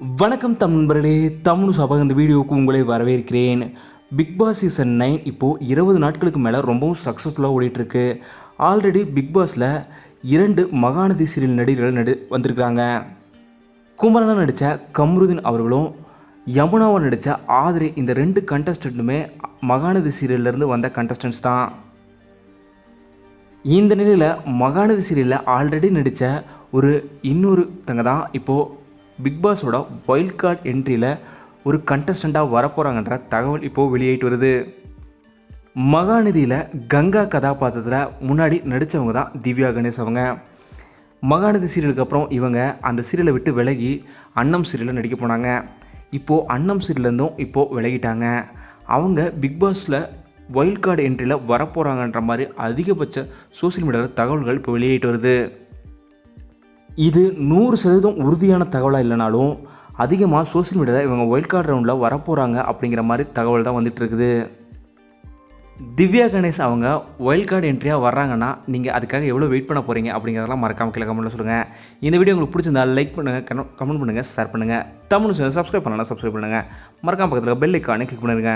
வணக்கம் தமிழ் நண்பர்களே தமிழ் சபாக இந்த வீடியோவுக்கு உங்களை வரவேற்கிறேன். பிக் பாஸ் சீசன் நைன் இப்போது இருபது நாட்களுக்கு மேலே ரொம்பவும் சக்ஸஸ்ஃபுல்லாக ஓடிட்டுருக்கு. ஆல்ரெடி பிக் பாஸில் இரண்டு மகாநதி சீரியல் நடிகர்கள் நடி வந்திருக்கிறாங்க. குமரனாக நடித்த கம்ருதீன் அவர்களும் யமுனாவை நடித்த ஆதிரி இந்த ரெண்டு கண்டஸ்டண்ட்டுமே மகாநதி சீரியல்லேருந்து வந்த கண்டஸ்டன்ட்ஸ் தான். இந்த நிலையில் மகாநதி சீரியலில் ஆல்ரெடி நடித்த ஒரு இன்னொருத்தங்க தான். இப்போது பிக் பாஸோட வைல்ட் கார்டு என்ட்ரியில் ஒரு கண்டஸ்டண்ட்டாக வரப்போகிறாங்கன்ற தகவல் இப்போது வெளியிட்டு வருது. மகாநதியில் கங்கா கதாபாத்திரத்தில் முன்னாடி நடித்தவங்க தான் திவ்யா கணேஷ் அவங்க. மகாநதி சீரியலுக்கு அப்புறம் இவங்க அந்த சீரியலை விட்டு விலகி அன்னம் சீரியலில் நடிக்க போனாங்க. இப்போது அன்னம் சீரியல்லேருந்தும் இப்போது விலகிட்டாங்க. அவங்க பிக் பாஸில் வைல்ட் கார்டு என்ட்ரியில் வரப்போகிறாங்கன்ற மாதிரி அதிகபட்ச சோஷியல் மீடியாவில் தகவல்கள் இப்போ வெளியிட்டு வருது. இது நூறு சதவீதம் உறுதியான தகவலாக இல்லைனாலும் அதிகமாக சோஷியல் மீடியாவில் இவங்க ஒயில்ட் கார்டு ரவுண்டில் வரப்போகிறாங்க அப்படிங்கிற மாதிரி தகவல் தான் வந்துட்டு இருக்குது திவ்யா கணேஷ் அவங்க ஒயில்ட் கார்டு என்ட்ரியாக வர்றாங்கன்னா நீங்கள் அதுக்காக எவ்வளோ வெயிட் பண்ண போகிறீங்க அப்படிங்கிறதெல்லாம் மறக்காம கீழே கமெண்ட்டில் சொல்லுங்கள் இந்த வீடியோ உங்களுக்கு பிடிச்சிருந்தா லைக் பண்ணுங்கள் கமெண்ட் பண்ணுங்கள் ஷேர் பண்ணுங்கள் தமிழ் சப்ஸ்கிரைப் பண்ணலாம் சப்ஸ்கிரைப் பண்ணுங்கள் மறக்காம பக்கத்தில் பெல் ஐக்கானே கிளிக் பண்ணிருங்க.